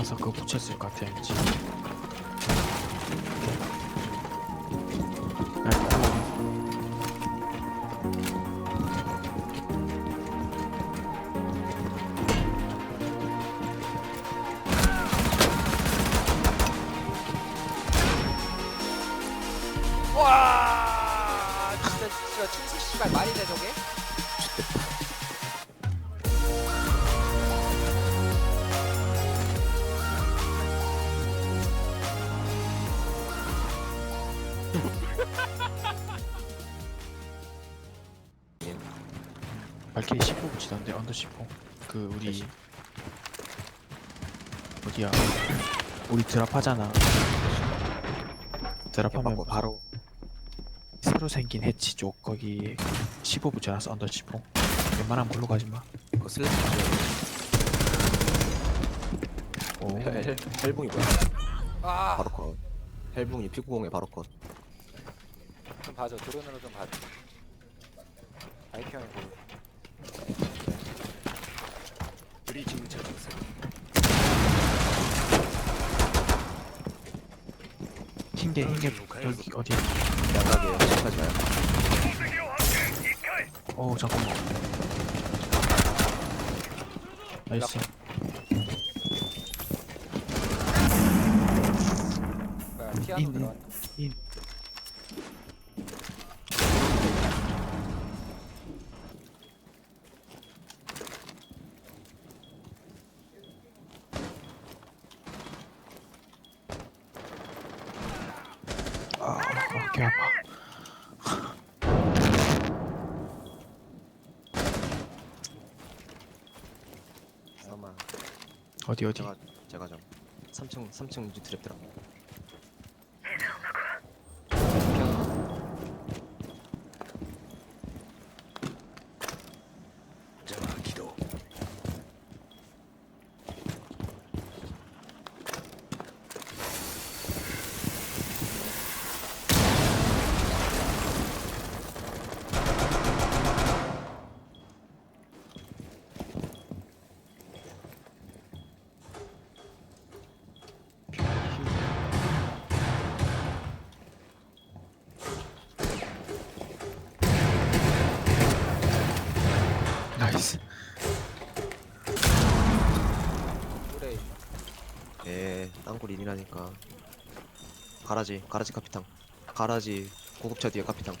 나가서 그거 붙였을 것 같아 왠지 와 진짜 진짜 충수 씨발 말이 돼 저게? 발키리 10호 붙이던데 언더 10호 그 우리. 어디야? 우리 드랍하잖아. 드랍하면. 바로 새로 생긴 해치 쪽 거기 15 붙여놨어 언더 15 웬만하면 걸로 가지 마. 그거 슬래시 오. 헬, 헬붕이 뭐야? 아, 바로 컷. 헬붕이 피구공에 바로 컷. 좀 봐줘. 드론으로 좀 봐줘. 아이피 형이 보여. 흰게 흰게 여기 어디야 양각에 시작하지 마요 어 잠깐만 나이스 뭐야, 피아노 인, 들어왔나? 인. 아, 아, 개 아파. 잠깐만 어디 어디? 제가 제가 좀 3층 3층 트랩 들어 나이스. 그래. 예 인이라니까. 가라지 가라지 카피탕. 가라지 고급차 뒤에 카피탕.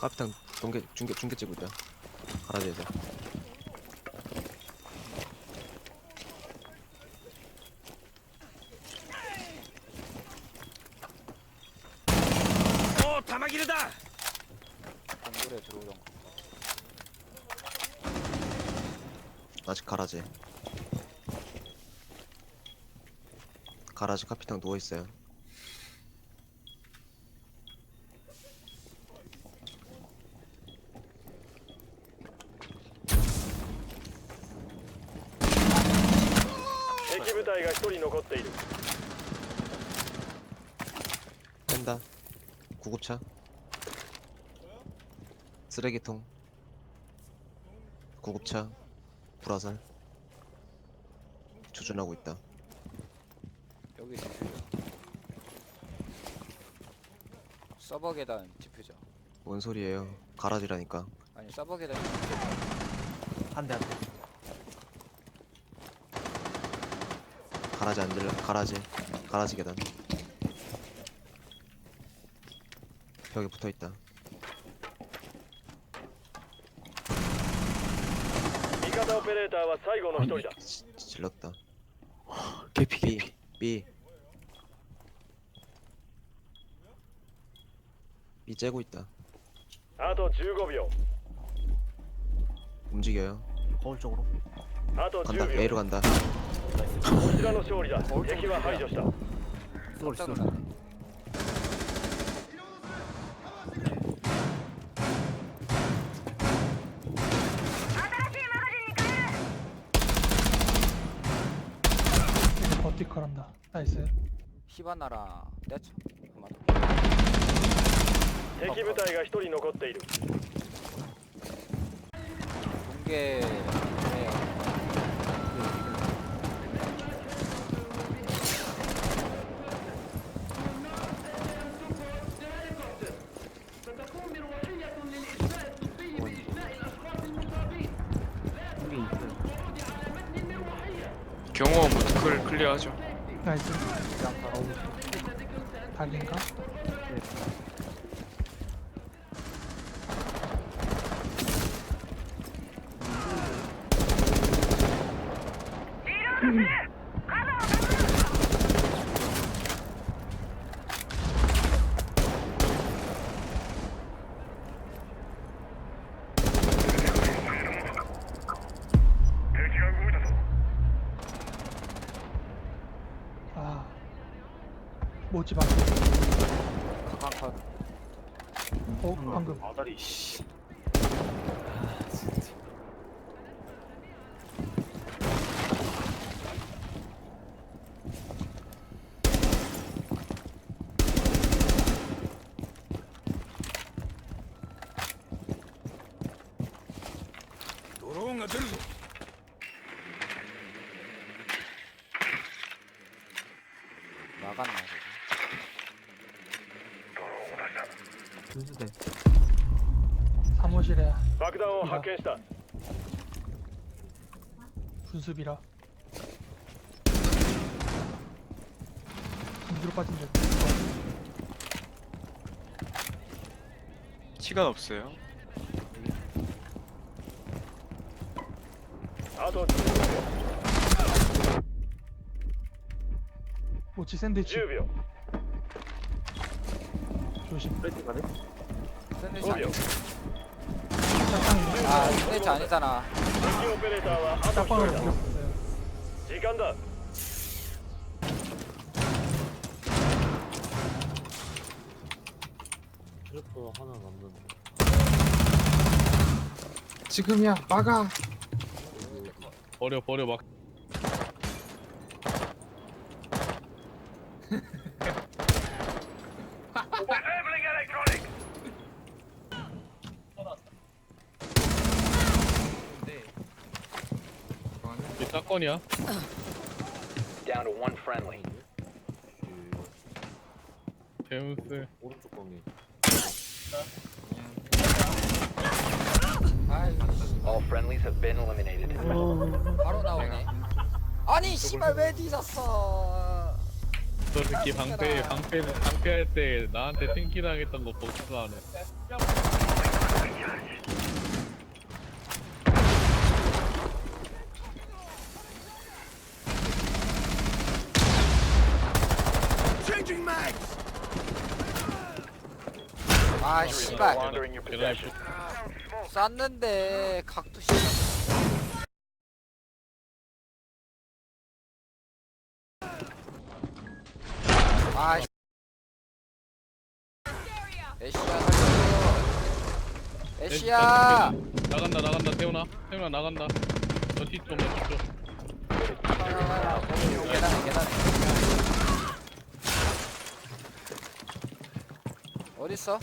카피탕 중계 중계 중계 찍고 있다. 가라지에서 동굴에 들어오던 거. 아직 가라지 가라지 카피탕 누워있어요敵部隊が一人残っている 뺀다 구급차 쓰레기통 구급차 불화살? 조준하고 있다. 여기 디퓨저. 서버 계단 디퓨저. 뭔 소리예요? 가라지라니까. 아니 서버 계단 디퓨저. 한 대 한 대. 가라지 안 들려 가라지. 가라지 계단. 벽에 붙어있다 ペレーターは最後の一人だ 지- 질렀다 개피 B 개피. B B 째고 있다 あと15秒 움직여요 거울 쪽으로あと간다 10 A로 秒 간다 こちらの勝利だ敵は排除した 쏠 깜짝 쏠. 나이스. 히바나랑 떼쳐. 그만. 敵部隊が1人残っている 동계 네. 경호원부터 클, 클리어하죠 나이스 달린가? 아 뭐지 방금 강한 어 방금. 아다리 씨. 나갔나 저기 사무실에 爆弾を発見した。 분수비라 분수로 빠진 적 시간 없어요 あと10 모치 샌드위치 秒。 조심 샌드위치 5 아니 秒。 아 스네이트 아니잖아 시간다. 트래퍼 하나 남는데 지금이야 막아 버려 버려 막 사건이야? Down to one friendly. 제우스 아이 All friendlies have been eliminated. 바로 나오네 아니 씨발 왜 뒤졌어 저 새끼 방패 방패 방패할 때 나한테 튕기 당했던 거 복수하네 아 씨발 longer in your 계단 possession. 쐈는데 각도 씨 아 씨. 애쉬야 살려줘 애쉬야 나간다 나간다 태훈아 태훈아 나간다 너 뒤쪽 너 뒤쪽 계단에 계단에 어딨어?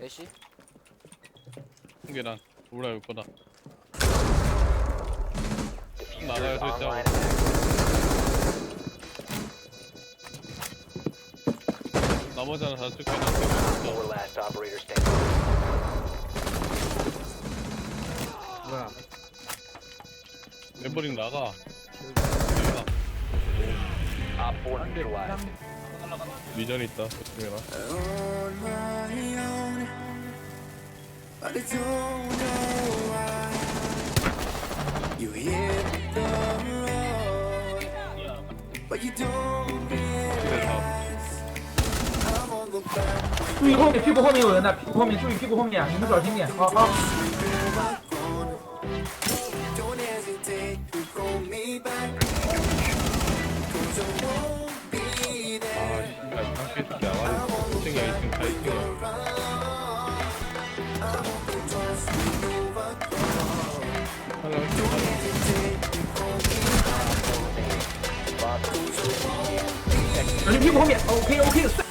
애쉬? 계단 올라올 거다 나가야 is 될 online. 나머지는 다 태우고 Four last operator standing. 뭐야 멤버링 나가 Op 4 neutralized. 미전 있다 조심해라 but I don't know why. You hit the road, but you don't realize I'm on the back 注意后面屁股后面有人的屁股后面注意屁股后面你们小心点好好 อันนี้พี่ผมเนี่ยโอเคโอเค